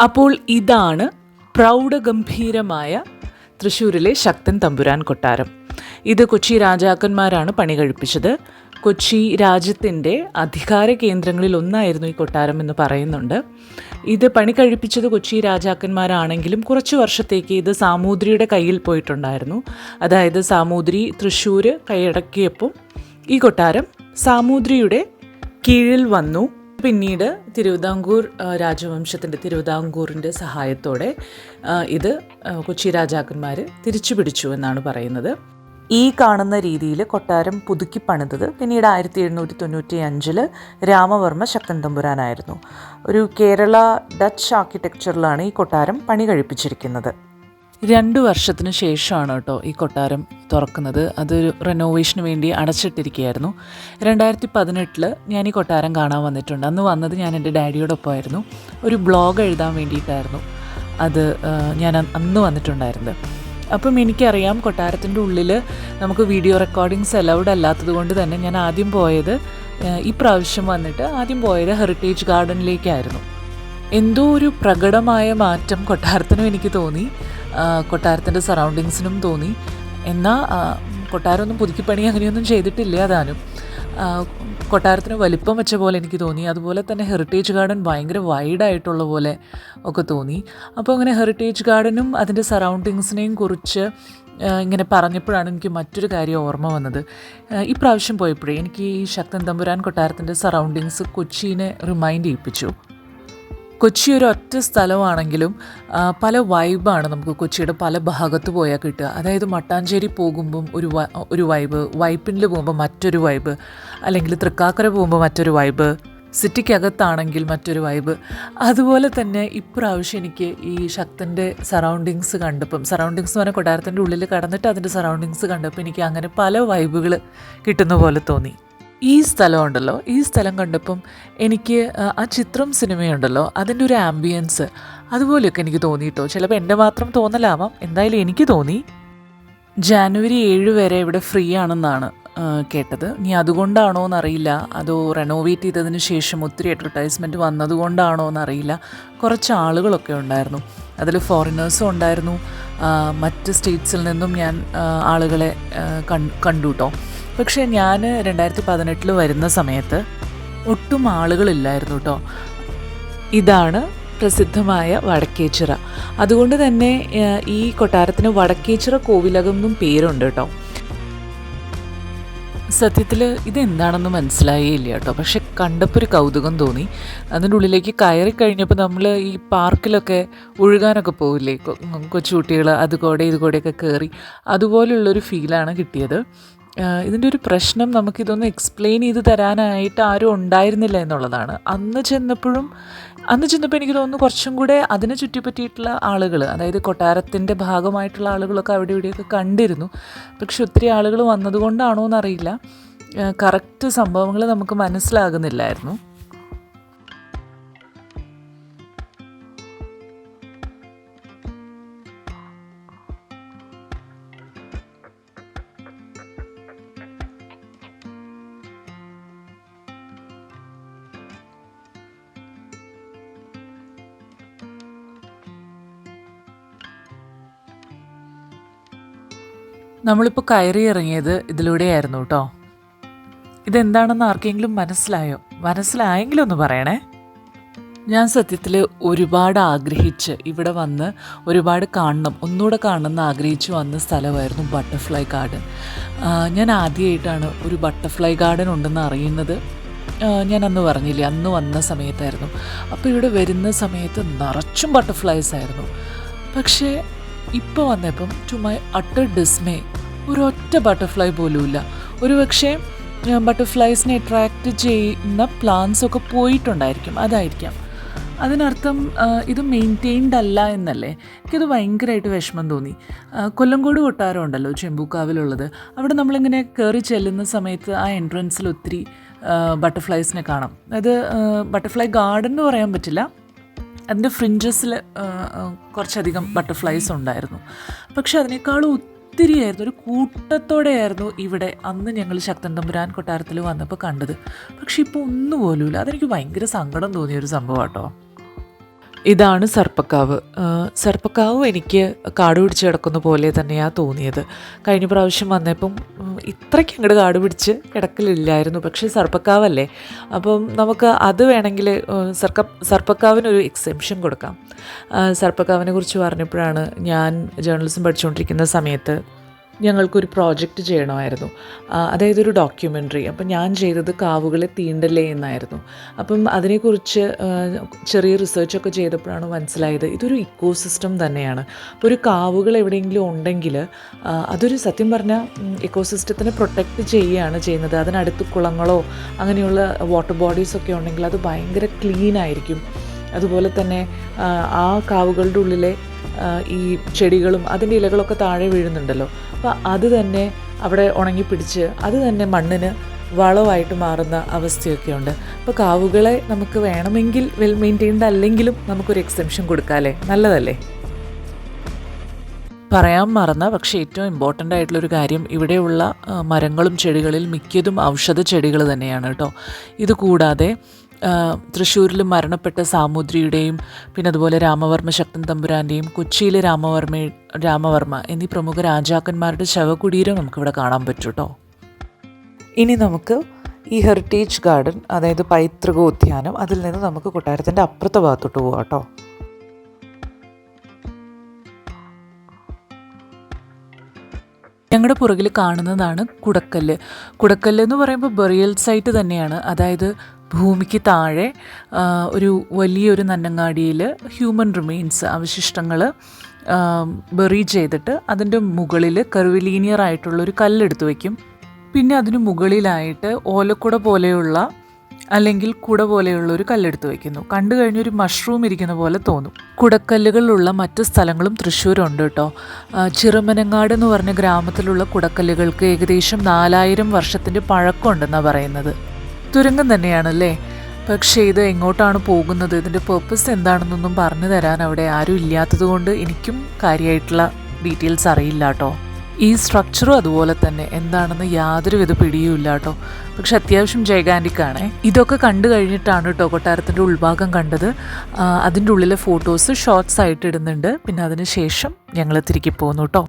അപ്പോൾ ഇതാണ് പ്രൗഢഗംഭീരമായ തൃശ്ശൂരിലെ ശക്തൻ തമ്പുരാൻ കൊട്ടാരം. ഇത് കൊച്ചി രാജാക്കന്മാരാണ് പണി കഴിപ്പിച്ചത് കൊച്ചി രാജ്യത്തിന്റെ അധികാര കേന്ദ്രങ്ങളിൽ ഒന്നായിരുന്നു ഈ കൊട്ടാരം എന്ന് പറയുന്നുണ്ട്. ഇത് പണി കഴിപ്പിച്ചത് കൊച്ചി രാജാക്കന്മാരാണെങ്കിലും കുറച്ച് വർഷത്തേക്ക് ഇത് സാമൂതിരിയുടെ കയ്യിൽ പോയിട്ടുണ്ടായിരുന്നു. അതായത് സാമൂതിരി തൃശ്ശൂർ കൈയടക്കിയപ്പോൾ ഈ കൊട്ടാരം സാമൂതിരിയുടെ കീഴിൽ വന്നു. പിന്നീട് തിരുവിതാംകൂർ രാജവംശത്തിന്റെ തിരുവിതാംകൂറിന്റെ സഹായത്തോടെ ഇത് കൊച്ചി രാജാക്കന്മാർ തിരിച്ചു പിടിച്ചു എന്നാണ് പറയുന്നത്. ഈ കാണുന്ന രീതിയിൽ കൊട്ടാരം പുതുക്കി പണിതത് പിന്നീട് ആയിരത്തി എഴുന്നൂറ്റി തൊണ്ണൂറ്റി അഞ്ചിൽ രാമവർമ്മ ശക്തൻ തമ്പുരാനായിരുന്നു ഒരു കേരള ഡച്ച് ആർക്കിടെക്ചറിലാണ് ഈ കൊട്ടാരം പണി കഴിപ്പിച്ചിരിക്കുന്നത്. രണ്ട് വർഷത്തിന് ശേഷമാണ് കേട്ടോ ഈ കൊട്ടാരം തുറക്കുന്നത്. അതൊരു റെനോവേഷന് വേണ്ടി അടച്ചിട്ടിരിക്കുകയായിരുന്നു. രണ്ടായിരത്തി പതിനെട്ടിൽ ഞാൻ ഈ കൊട്ടാരം കാണാൻ വന്നിട്ടുണ്ട്. അന്ന് വന്നത് ഞാൻ എന്റെ ഡാഡിയോടൊപ്പമായിരുന്നു. ഒരു ബ്ലോഗ് എഴുതാൻ വേണ്ടിയിട്ടായിരുന്നു അത് ഞാൻ അന്ന് വന്നിട്ടുണ്ടായിരുന്നത്. അപ്പം എനിക്കറിയാം കൊട്ടാരത്തിന്റെ ഉള്ളിൽ നമുക്ക് വീഡിയോ റെക്കോർഡിങ്സ് അലൗഡ് അല്ലാത്തത് കൊണ്ട് തന്നെ ഞാൻ ആദ്യം പോയത് ഈ പ്രാവശ്യം വന്നിട്ട് ആദ്യം പോയത് ഹെറിറ്റേജ് ഗാർഡനിലേക്കായിരുന്നു എന്തോ ഒരു പ്രകടമായ മാറ്റം കൊട്ടാരത്തിനും എനിക്ക് തോന്നി. കൊട്ടാരത്തിന്റെ സറൗണ്ടിങ്സിനും തോന്നി. എന്നാൽ കൊട്ടാരമൊന്നും പുതുക്കിപ്പണി അങ്ങനെയൊന്നും ചെയ്തിട്ടില്ല അതാനും. കൊട്ടാരത്തിന് വലിപ്പം വെച്ച പോലെ എനിക്ക് തോന്നി. അതുപോലെ തന്നെ ഹെറിറ്റേജ് ഗാർഡൻ ഭയങ്കര വൈഡായിട്ടുള്ള പോലെ ഒക്കെ തോന്നി. അപ്പോൾ അങ്ങനെ ഹെറിറ്റേജ് ഗാർഡനും അതിന്റെ സറൗണ്ടിങ്സിനെയും കുറിച്ച് ഇങ്ങനെ പറഞ്ഞപ്പോഴാണ് എനിക്ക് മറ്റൊരു കാര്യം ഓർമ്മ വന്നത്. ഈ പ്രാവശ്യം പോയപ്പോഴേ എനിക്ക് ഈ ശക്തൻ തമ്പുരാൻ കൊട്ടാരത്തിന്റെ സറൗണ്ടിങ്സ് കൊച്ചിനെ റിമൈൻഡ് ചെയ്യിപ്പിച്ചു. കൊച്ചി ഒരു ഒറ്റ സ്ഥലമാണെങ്കിലും പല വൈബാണ് നമുക്ക് കൊച്ചിയുടെ പല ഭാഗത്ത് പോയാൽ കിട്ടുക. അതായത് മട്ടാഞ്ചേരി പോകുമ്പം ഒരു ഒരു വൈബ് വൈപ്പിനിൽ പോകുമ്പോൾ മറ്റൊരു വൈബ് അല്ലെങ്കിൽ തൃക്കാക്കര പോകുമ്പോൾ മറ്റൊരു വൈബ് സിറ്റിക്കകത്താണെങ്കിൽ മറ്റൊരു വൈബ് അതുപോലെ തന്നെ ഇപ്രാവശ്യം എനിക്ക് ഈ ശക്തന്റെ സറൗണ്ടിങ്സ് കണ്ടപ്പം സറൗണ്ടിങ്സ് എന്ന് പറഞ്ഞാൽ കൊട്ടാരത്തിന്റെ ഉള്ളിൽ കടന്നിട്ട് അതിന്റെ സറൗണ്ടിങ്സ് കണ്ടപ്പോൾ എനിക്ക് അങ്ങനെ പല വൈബുകൾ കിട്ടുന്ന പോലെ തോന്നി. ഈ സ്ഥലമുണ്ടല്ലോ. ഈ സ്ഥലം കണ്ടപ്പം എനിക്ക് ആ, ചിത്രം സിനിമയുണ്ടല്ലോ അതിന്റെ ഒരു ആംബിയൻസ് അതുപോലെയൊക്കെ എനിക്ക് തോന്നിയിട്ടോ. ചിലപ്പോൾ എന്റെ മാത്രം തോന്നലാവാം. എന്തായാലും എനിക്ക് തോന്നി. ജാനുവരി ഏഴ് വരെ ഇവിടെ ഫ്രീ ആണെന്നാണ് കേട്ടത്. ഇനി അതുകൊണ്ടാണോ എന്നറിയില്ല. അതോ റെനോവേറ്റ് ചെയ്തതിന് ശേഷം ഒത്തിരി അഡ്വർടൈസ്മെന്റ് വന്നതുകൊണ്ടാണോ എന്നറിയില്ല. കുറച്ച് ആളുകളൊക്കെ ഉണ്ടായിരുന്നു. അതിൽ ഫോറിനേഴ്സും ഉണ്ടായിരുന്നു. മറ്റ് സ്റ്റേറ്റ്സിൽ നിന്നും ഞാൻ ആളുകളെ കണ്ടു കേട്ടോ പക്ഷേ ഞാൻ രണ്ടായിരത്തി പതിനെട്ടിൽ വരുന്ന സമയത്ത് ഒട്ടും ആളുകളില്ലായിരുന്നു കേട്ടോ ഇതാണ് പ്രസിദ്ധമായ വടക്കേച്ചിറ. അതുകൊണ്ട് തന്നെ ഈ കൊട്ടാരത്തിന് വടക്കേച്ചിറ കോവിലകം എന്നും പേരുണ്ട് കേട്ടോ സത്യത്തിൽ ഇതെന്താണെന്ന് മനസ്സിലായേ ഇല്ല കേട്ടോ പക്ഷെ കണ്ടപ്പോൾ ഒരു കൗതുകം തോന്നി. അതിന്റെ ഉള്ളിലേക്ക് കയറി കഴിഞ്ഞപ്പോൾ നമ്മൾ ഈ പാർക്കിലൊക്കെ ഒഴുകാനൊക്കെ പോവില്ലേ? കൊച്ചുകുട്ടികൾ അതുകൂടെ ഇതുകൂടെയൊക്കെ കയറി അതുപോലുള്ളൊരു ഫീലാണ് കിട്ടിയത്. ഇതിന്റെ ഒരു പ്രശ്നം നമുക്കിതൊന്ന് എക്സ്പ്ലെയിൻ ചെയ്ത് തരാനായിട്ട് ആരും ഉണ്ടായിരുന്നില്ല എന്നുള്ളതാണ്. അന്ന് ചെന്നപ്പോഴും അന്ന് ചെന്നപ്പോൾ എനിക്ക് തോന്നുന്നു കുറച്ചും കൂടെ അതിനെ ചുറ്റിപ്പറ്റിയിട്ടുള്ള ആളുകൾ അതായത് കൊട്ടാരത്തിന്റെ ഭാഗമായിട്ടുള്ള ആളുകളൊക്കെ അവിടെ ഇവിടെയൊക്കെ കണ്ടിരുന്നു. പക്ഷെ ഒത്തിരി ആളുകൾ വന്നതുകൊണ്ടാണോ എന്നറിയില്ല കറക്റ്റ് സംഭവങ്ങൾ നമുക്ക് മനസ്സിലാകുന്നില്ലായിരുന്നു. നമ്മളിപ്പോൾ കയറി ഇറങ്ങിയത് ഇതിലൂടെയായിരുന്നു കേട്ടോ. ഇതെന്താണെന്ന് ആർക്കെങ്കിലും മനസ്സിലായോ? മനസ്സിലായെങ്കിലും ഒന്ന് പറയണേ. ഞാൻ സത്യത്തിൽ ഒരുപാട് ആഗ്രഹിച്ച് ഇവിടെ വന്ന് ഒരുപാട് കാണണം ഒന്നുകൂടെ കാണണം എന്ന് ആഗ്രഹിച്ച് വന്ന സ്ഥലമായിരുന്നു ബട്ടർഫ്ലൈ ഗാർഡൻ ഞാൻ ആദ്യമായിട്ടാണ് ഒരു ബട്ടർഫ്ലൈ ഗാർഡൻ ഉണ്ടെന്ന് അറിയുന്നത്. ഞാൻ അന്ന് പറഞ്ഞില്ലേ അന്ന് വന്ന സമയത്തായിരുന്നു. അപ്പോൾ ഇവിടെ വരുന്ന സമയത്ത് നിറച്ചും ബട്ടർഫ്ലൈസ് ആയിരുന്നു. പക്ഷേ ഇപ്പോൾ വന്നപ്പം ടു മൈ അട്ടർ ഡിസ്മേ ഒരൊറ്റ ബട്ടർഫ്ലൈ പോലുമില്ല. ഒരു പക്ഷേ ബട്ടർഫ്ലൈസിനെ അട്രാക്റ്റ് ചെയ്യുന്ന പ്ലാന്റ്സ് ഒക്കെ പോയിട്ടുണ്ടായിരിക്കും. അതായിരിക്കാം. അതിനർത്ഥം ഇത് മെയിന്റെയിൻഡ് അല്ല എന്നല്ലേ? എനിക്കത് ഭയങ്കരമായിട്ട് വിഷമം തോന്നി. കൊല്ലംകോട് കൊട്ടാരം ഉണ്ടല്ലോ ചെമ്പൂക്കാവിലുള്ളത്. അവിടെ നമ്മളിങ്ങനെ കയറി ചെല്ലുന്ന സമയത്ത് ആ എൻട്രൻസിൽ ഒത്തിരി ബട്ടർഫ്ലൈസിനെ കാണാം. അത് ബട്ടർഫ്ലൈ ഗാർഡൻ എന്ന് പറയാൻ പറ്റില്ല. അതിന്റെ ഫ്രിഞ്ചസിൽ കുറച്ചധികം ബട്ടർഫ്ലൈസ് ഉണ്ടായിരുന്നു. പക്ഷെ അതിനേക്കാളും ഒത്തിരിയായിരുന്നു ഒരു കൂട്ടത്തോടെയായിരുന്നു ഇവിടെ അന്ന് ഞങ്ങൾ ശക്തൻ തമ്പുരാൻ കൊട്ടാരത്തിൽ വന്നപ്പോൾ കണ്ടത്. പക്ഷെ ഇപ്പോൾ ഒന്നുപോലുമില്ല. അതെനിക്ക് ഭയങ്കര സങ്കടം തോന്നിയ ഒരു സംഭവം കേട്ടോ ഇതാണ് സർപ്പക്കാവ്. സർപ്പക്കാവ് എനിക്ക് കാട് പിടിച്ച് കിടക്കുന്ന പോലെ തന്നെയാണ് തോന്നിയത്. കഴിഞ്ഞ പ്രാവശ്യം വന്നപ്പം ഇത്രയ്ക്ക് അങ്ങോട്ട് കാട് പിടിച്ച് കിടക്കലില്ലായിരുന്നു. പക്ഷേ സർപ്പക്കാവല്ലേ? അപ്പം നമുക്ക് അത് വേണമെങ്കിൽ സർക്ക സർപ്പക്കാവിനൊരു എക്സെംഷൻ കൊടുക്കാം. സർപ്പക്കാവിനെ കുറിച്ച് പറഞ്ഞപ്പോഴാണ് ഞാൻ ജേർണലിസം പഠിച്ചുകൊണ്ടിരിക്കുന്ന സമയത്ത് ഞങ്ങൾക്കൊരു പ്രോജക്റ്റ് ചെയ്യണമായിരുന്നു. അതായത് ഒരു ഡോക്യുമെന്ററി അപ്പം ഞാൻ ചെയ്തത് കാവുകളെ തീണ്ടല്ലേ എന്നായിരുന്നു. അപ്പം അതിനെക്കുറിച്ച് ചെറിയ റിസർച്ചൊക്കെ ചെയ്തപ്പോഴാണ് മനസ്സിലായത് ഇതൊരു ഇക്കോ സിസ്റ്റം തന്നെയാണ്. അപ്പോൾ ഒരു കാവുകൾ എവിടെയെങ്കിലും ഉണ്ടെങ്കിൽ അതൊരു സത്യം പറഞ്ഞാൽ ഇക്കോ സിസ്റ്റത്തിനെ പ്രൊട്ടക്റ്റ് ചെയ്യുകയാണ് ചെയ്യുന്നത്. അതിനടുത്ത് കുളങ്ങളോ അങ്ങനെയുള്ള വാട്ടർ ബോഡീസൊക്കെ ഉണ്ടെങ്കിൽ അത് ഭയങ്കര ക്ലീൻ ആയിരിക്കും. അതുപോലെ തന്നെ ആ, കാവുകളുടെ ഉള്ളിലെ ഈ ചെടികളും അതിന്റെ ഇലകളൊക്കെ താഴെ വീഴുന്നുണ്ടല്ലോ. അപ്പോൾ അത് തന്നെ അവിടെ ഉണങ്ങിപ്പിടിച്ച് അത് തന്നെ മണ്ണിന് വളമായിട്ട് മാറുന്ന അവസ്ഥയൊക്കെ ഉണ്ട് അപ്പോൾ കാവുകളെ നമുക്ക് വേണമെങ്കിൽ വെൽ മെയിന്റെയിൻഡ് അല്ലെങ്കിലും നമുക്കൊരു എക്സെംഷൻ കൊടുക്കാമല്ലേ? നല്ലതല്ലേ? പറയാൻ മറന്ന പക്ഷേ ഏറ്റവും ഇമ്പോർട്ടന്റ് ആയിട്ടുള്ളൊരു കാര്യം ഇവിടെയുള്ള മരങ്ങളും ചെടികളിൽ മിക്കതും ഔഷധ ചെടികൾ തന്നെയാണ് കേട്ടോ. ഇത് കൂടാതെ തൃശ്ശൂരിൽ മരണപ്പെട്ട സാമൂതിരിയുടെയും പിന്നെ അതുപോലെ രാമവർമ്മ ശക്തൻ തമ്പുരാന്റെയും കൊച്ചിയിലെ രാമവർമ്മ രാമവർമ്മ എന്നീ പ്രമുഖ രാജാക്കന്മാരുടെ ശവകുടീരം നമുക്കിവിടെ കാണാൻ പറ്റും കേട്ടോ ഇനി നമുക്ക് ഈ ഹെറിറ്റേജ് ഗാർഡൻ അതായത് പൈതൃക ഉദ്യാനം അതിൽ നിന്ന് നമുക്ക് കൊട്ടാരത്തിന്റെ അപ്പുറത്തെ ഭാഗത്തോട്ട് പോകാം കേട്ടോ ഞങ്ങളുടെ പുറകിൽ കാണുന്നതാണ് കുടക്കല്ല്. കുടക്കല്ല് എന്ന് പറയുമ്പോൾ ബെറിയൽ സൈറ്റ് തന്നെയാണ്. അതായത് ഭൂമിക്ക് താഴെ ഒരു വലിയൊരു നന്നങ്ങാടിയിൽ ഹ്യൂമൻ റിമെയിൻസ് അവശിഷ്ടങ്ങൾ ബെറി ചെയ്തിട്ട് അതിന്റെ മുകളിൽ കർവിലീനിയർ ആയിട്ടുള്ളൊരു കല്ലെടുത്ത് വയ്ക്കും പിന്നെ അതിന് മുകളിലായിട്ട് ഓലക്കുട പോലെയുള്ള അല്ലെങ്കിൽ കുട പോലെയുള്ള ഒരു കല്ലെടുത്ത് വയ്ക്കുന്നു കണ്ടു കഴിഞ്ഞൊരു മഷ്റൂം ഇരിക്കുന്ന പോലെ തോന്നും. കുടക്കല്ലുകളുള്ള മറ്റ് സ്ഥലങ്ങളും തൃശ്ശൂരുണ്ട് കേട്ടോ. ചിറമനങ്ങാട് എന്ന് പറഞ്ഞ ഗ്രാമത്തിലുള്ള കുടക്കല്ലുകൾക്ക് ഏകദേശം നാലായിരം വർഷത്തിന്റെ പഴക്കമുണ്ടെന്നാണ് പറയുന്നത്. തുരങ്കം തന്നെയാണല്ലേ? പക്ഷേ ഇത് എങ്ങോട്ടാണ് പോകുന്നത്? ഇതിന്റെ പേർപ്പസ് എന്താണെന്നൊന്നും പറഞ്ഞു തരാൻ അവിടെ ആരും ഇല്ലാത്തതുകൊണ്ട് എനിക്കും കാര്യമായിട്ടുള്ള ഡീറ്റെയിൽസ് അറിയില്ല കേട്ടോ ഈ സ്ട്രക്ചറും അതുപോലെ തന്നെ. എന്താണെന്ന് യാതൊരുവിധ പിടിയും ഇല്ല കേട്ടോ പക്ഷെ അത്യാവശ്യം ജൈഗാന്റിക് ഇതൊക്കെ കണ്ടു കഴിഞ്ഞിട്ടാണ് കേട്ടോ കൊട്ടാരത്തിന്റെ ഉൾഭാഗം കണ്ടത്. അതിന്റെ ഉള്ളിലെ ഫോട്ടോസ് ഷോർട്സ് ആയിട്ട് ഇടുന്നുണ്ട്. പിന്നെ അതിന് ശേഷം ഞങ്ങൾ തിരികെ പോകുന്നു കേട്ടോ